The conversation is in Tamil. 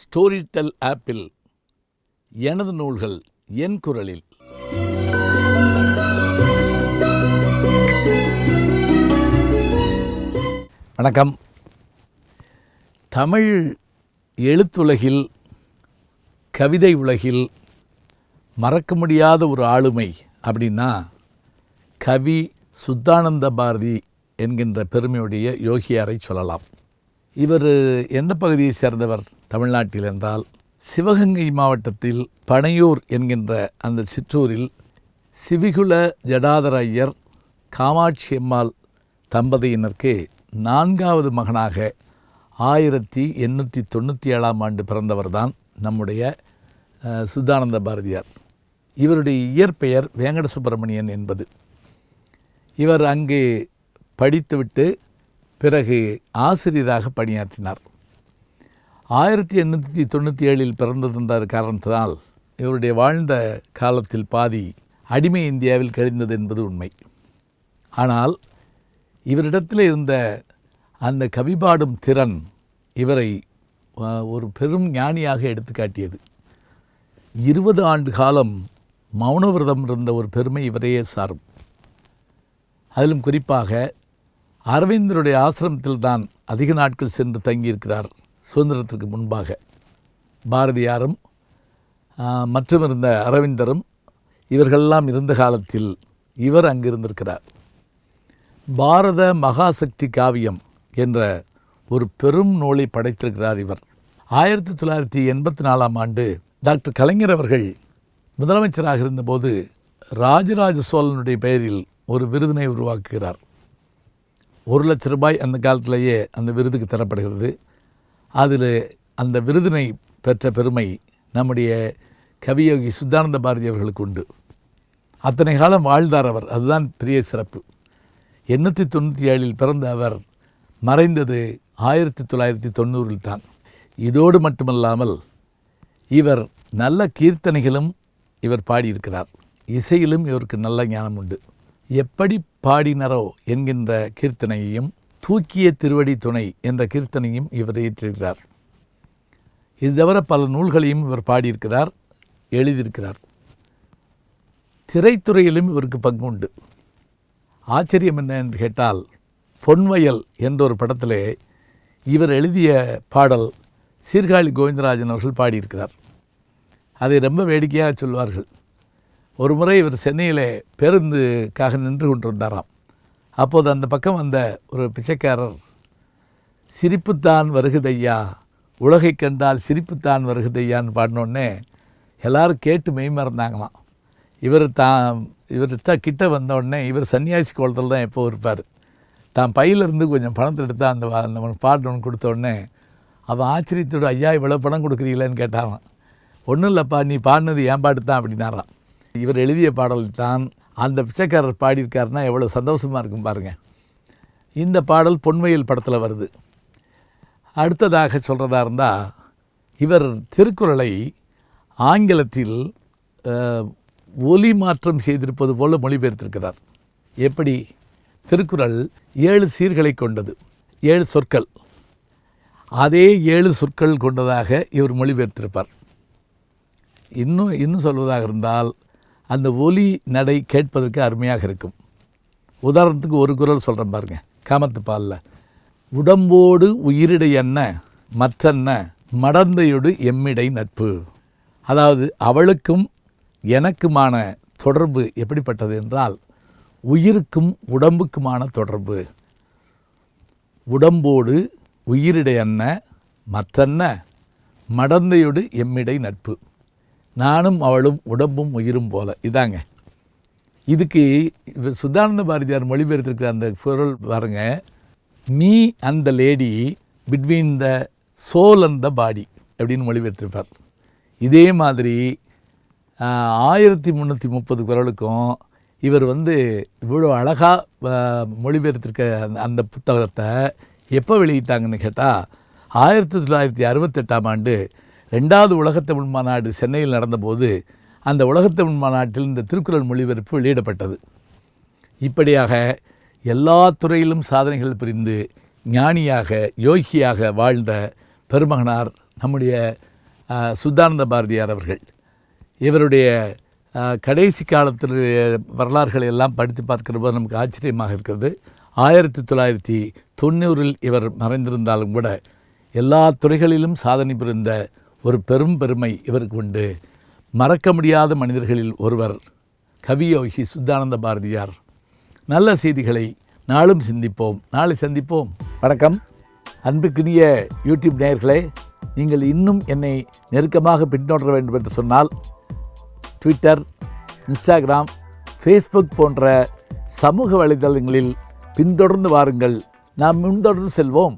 ஸ்டோரிடெல் ஆப்பில் எனது நூல்கள் என் குரலில். வணக்கம். தமிழ் எழுத்துலகில் கவிதை உலகில் மறக்க முடியாத ஒரு ஆளுமை அப்படின்னா கவி சுத்தானந்த பாரதி என்கின்ற பெருமையுடைய யோகியாரை சொல்லலாம். இவர் எந்த பகுதியை சேர்ந்தவர்? தமிழ்நாட்டில் என்றால் சிவகங்கை மாவட்டத்தில் பனையூர் என்கின்ற அந்த சிற்றூரில் சிவிகுல ஜடாதர ஐயர் காமாட்சி அம்மாள் தம்பதியினருக்கு நான்காவது மகனாக ஆயிரத்தி எண்ணூற்றி தொண்ணூற்றி ஏழாம் ஆண்டு பிறந்தவர்தான் நம்முடைய சுதானந்த பாரதியார். இவருடைய இயற்பெயர் வேங்கட சுப்பிரமணியன் என்பது. இவர் அங்கு படித்துவிட்டு பிறகு ஆசிரியராக பணியாற்றினார். ஆயிரத்தி எண்ணூற்றி தொண்ணூற்றி ஏழில் பிறந்திருந்தார் காரணத்தினால் இவருடைய வாழ்ந்த காலத்தில் பாதி அடிமை இந்தியாவில் கழிந்தது என்பது உண்மை. ஆனால் இவரிடத்தில் இருந்த அந்த கவிபாடும் திறன் இவரை ஒரு பெரும் ஞானியாக எடுத்துக்காட்டியது. இருபது ஆண்டு காலம் மௌனவிரதம் இருந்த ஒரு பெருமை இவரையே சாரும். அதிலும் குறிப்பாக அரவிந்தருடைய ஆசிரமத்தில் தான் அதிக நாட்கள் சென்று தங்கியிருக்கிறார். சுதந்திரத்திற்கு முன்பாக பாரதியாரும் மற்றும் இருந்த அரவிந்தரும் இவர்களெல்லாம் இருந்த காலத்தில் இவர் அங்கு இருந்திருக்கிறார் பாரத மகாசக்தி காவியம் என்ற ஒரு பெரும் நூலை படைத்திருக்கிறார் இவர். ஆயிரத்தி தொள்ளாயிரத்தி எண்பத்தி நாலாம் ஆண்டு டாக்டர் கலைஞர் அவர்கள் முதலமைச்சராக இருந்தபோது ராஜராஜ சோழனுடைய பெயரில் ஒரு விருதினை உருவாக்குகிறார். ஒரு லட்ச ரூபாய் அந்த காலத்திலேயே அந்த விருதுக்கு தரப்படுகிறது. அதில் அந்த விருதினை பெற்ற பெருமை நம்முடைய கவியோகி சுத்தானந்த பாரதி அவர்களுக்கு உண்டு. அத்தனை காலம் வாழ்ந்தார் அவர். அதுதான் பெரிய சிறப்பு. எண்ணூற்றி தொண்ணூற்றி ஏழில் பிறந்த அவர் மறைந்தது ஆயிரத்தி தொள்ளாயிரத்தி தொண்ணூறில் தான். இதோடு மட்டுமல்லாமல் இவர் நல்ல கீர்த்தனைகளும் இவர் பாடியிருக்கிறார். இசையிலும் இவருக்கு நல்ல ஞானம் உண்டு. எப்படி பாடினரோ என்கின்ற கீர்த்தனையையும் தூக்கிய திருவடி துணை என்ற கீர்த்தனையும் இவர் இயற்றிருக்கிறார். இது தவிர பல நூல்களையும் இவர் பாடியிருக்கிறார் எழுதியிருக்கிறார். திரைத்துறையிலும் இவருக்கு பங்கு உண்டு ஆச்சரியம் என்ன என்று கேட்டால் பொன்வயல் என்ற ஒரு படத்திலே இவர் எழுதிய பாடல் சீர்காழி கோவிந்தராஜன் அவர்கள் பாடியிருக்கிறார். அதை ரொம்ப வேடிக்கையாக சொல்வார்கள். ஒரு முறை இவர் சென்னையிலே பேருந்துக்காக நின்று கொண்டிருந்தாராம். அப்போது அந்த பக்கம் வந்த ஒரு பிச்சைக்காரர் சிரிப்புத்தான் வருகுதையா உலகை கண்டால் சிரிப்புத்தான் வருகுதையான்னு பாடினோடனே எல்லோரும் கேட்டு மெய்மறந்தாங்களாம் இவர் தான் இவர் த- கிட்ட வந்தோடனே இவர் சன்னியாசி கோலத்தில் தான் எப்போ இருப்பார். தான் பையிலிருந்து கொஞ்சம் பணத்தை எடுத்து அந்த அந்த பாடணுன்னு கொடுத்தோடனே அவன் ஆச்சரியத்தோடு ஐயா இவ்வளோ பணம் கொடுக்குறீங்களேன்னு கேட்டான் ஒன்றும் இல்லைப்பா நீ பாடினது ஏன் பாட்டு தான் அப்படின்னாராம். இவர் எழுதிய பாடல் தான் அந்த பிச்சைக்காரர் பாடியிருக்காருன்னா எவ்வளோ சந்தோஷமாக இருக்கும் பாருங்கள் இந்த பாடல் பொன்மையில் படத்தில் வருது. அடுத்ததாக சொல்கிறதா இருந்தால் இவர் திருக்குறளை ஆங்கிலத்தில் ஒலி மாற்றம் செய்திருப்பது போல மொழிபெயர்த்திருக்கிறார். எப்படி? திருக்குறள் ஏழு சீர்களை கொண்டது. ஏழு சொற்கள். அதே ஏழு சொற்கள் கொண்டதாக இவர் மொழிபெயர்த்திருப்பார். இன்னும் இன்னும் சொல்வதாக இருந்தால் அந்த ஒலி நடை கேட்பதற்கு அருமையாக இருக்கும். உதாரணத்துக்கு ஒரு குரல் சொல்கிறேன் பாருங்க. காமத்து பாலில். உடம்போடு உயிரிடை என்ன? மற்றென்ன? மடந்தையொடு எம்மிடை நட்பு. அதாவது அவளுக்கும் எனக்குமான தொடர்பு எப்படிப்பட்டது என்றால் உயிருக்கும் உடம்புக்குமான தொடர்பு. உடம்போடு உயிரிடை என்ன? மற்றென்ன? மடந்தையொடு எம்மிடை நட்பு. நானும் அவளும் உடம்பும் உயிரும் போல. இதாங்க. இதுக்கு சுதானந்த பாரதியார் மொழிபெயர்த்திருக்கிற அந்த குரல் பாருங்க. மீ அந்த lady between the soul and the body அப்படின்னு மொழிபெயர்த்திருப்பார். இதே மாதிரி ஆயிரத்தி முந்நூற்றி முப்பது குரலுக்கும் இவர் வந்து இவ்வளோ அழகாக மொழிபெயர்த்திருக்க அந்த- அந்த புத்தகத்தை எப்போ வெளியிட்டாங்கன்னு கேட்டால் ஆயிரத்தி தொள்ளாயிரத்தி அறுபத்தெட்டாம் ஆண்டு ரெண்டாவது உலகத்தமிழ் மாநாடு சென்னையில் நடந்தபோது அந்த உலகத்தமிழ் மாநாட்டில் இந்த திருக்குறள் மொழிபெயர்ப்பு வெளியிடப்பட்டது. இப்படியாக எல்லா துறையிலும் சாதனைகள் புரிந்து ஞானியாக யோகியாக வாழ்ந்த பெருமகனார் நம்முடைய சுத்தானந்த பாரதியார் அவர்கள். இவருடைய கடைசி காலத்தினுடைய வரலாறுகளை எல்லாம் படித்து பார்க்கிற போது நமக்கு ஆச்சரியமாக இருக்கிறது. ஆயிரத்தி தொள்ளாயிரத்தி தொண்ணூறில் இவர் மறைந்திருந்தாலும் கூட எல்லா துறைகளிலும் சாதனை புரிந்த ஒரு பெரும் பெருமை இவருக்கு உண்டு. மறக்க முடியாத மனிதர்களில் ஒருவர் கவியோகி சுத்தானந்த பாரதியார். நல்ல செய்திகளை நாளும் சிந்திப்போம். நாளை சந்திப்போம். வணக்கம். அன்புக்குரிய யூடியூப் நேயர்களே நீங்கள் இன்னும் என்னை நெருக்கமாக பின்தொடர வேண்டும் என்று சொன்னால் ட்விட்டர் இன்ஸ்டாகிராம் ஃபேஸ்புக் போன்ற சமூக வலைதளங்களில் பின்தொடர்ந்து வாருங்கள். நாம் முன்தொடர்ந்து செல்வோம்.